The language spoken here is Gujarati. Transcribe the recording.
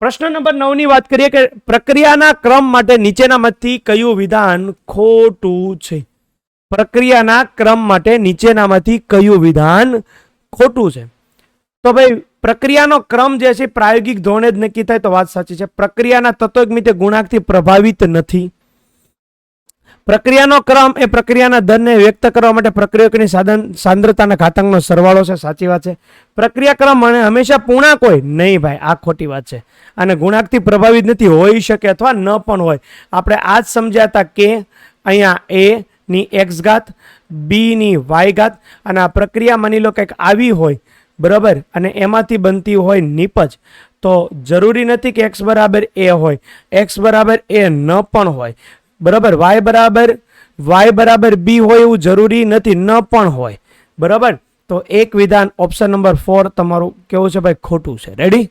પ્રશ્ન નંબર નવની વાત કરીએ કે પ્રક્રિયાના ક્રમ માટે નીચેનામાંથી કયું વિધાન ખોટું છે? પ્રક્રિયાના ક્રમ માટે નીચેનામાંથી કયું વિધાન ખોટું છે? તો ભાઈ, પ્રક્રિયાનો ક્રમ જે છે પ્રાયોગિક ધોરણે જ નક્કી થાય તો વાત સાચી છે. પ્રક્રિયાના તત્વજ્ઞિતે ગુણાંકથી પ્રભાવિત નથી. પ્રક્રિયાનો ક્રમ એ પ્રક્રિયાના દરને વ્યક્ત કરવા માટે પ્રક્રિયકની સાધન સાંદ્રતાના ઘાતાંકનો સરવાળો છે, સાચી વાત છે. પ્રક્રિયા ક્રમ અને હંમેશા પૂર્ણાંક હોય નહીં ભાઈ, આ ખોટી વાત છે. અને ગુણાંકથી પ્રભાવિત નથી, હોઈ શકે અથવા ન પણ હોય. આપણે આ જ સમજ્યા હતા કે અહીંયા એ ની એક્સ ઘાત બીની વાય ઘાત, અને આ પ્રક્રિયા માની લો કંઈક આવી હોય, બરાબર? અને એમાંથી બનતી હોય નીપજ. તો જરૂરી નથી કે એક્સ બરાબર એ હોય. એક્સ બરાબર એ ન પણ હોય. બરાબર? વાય બરાબર? વાય બરાબર બી હોય એવું જરૂરી નથી, ન પણ હોય. બરાબર? તો એક વિધાન ઓપ્શન નંબર ફોર તમારું કેવું છે ભાઈ? ખોટું છે. રેડી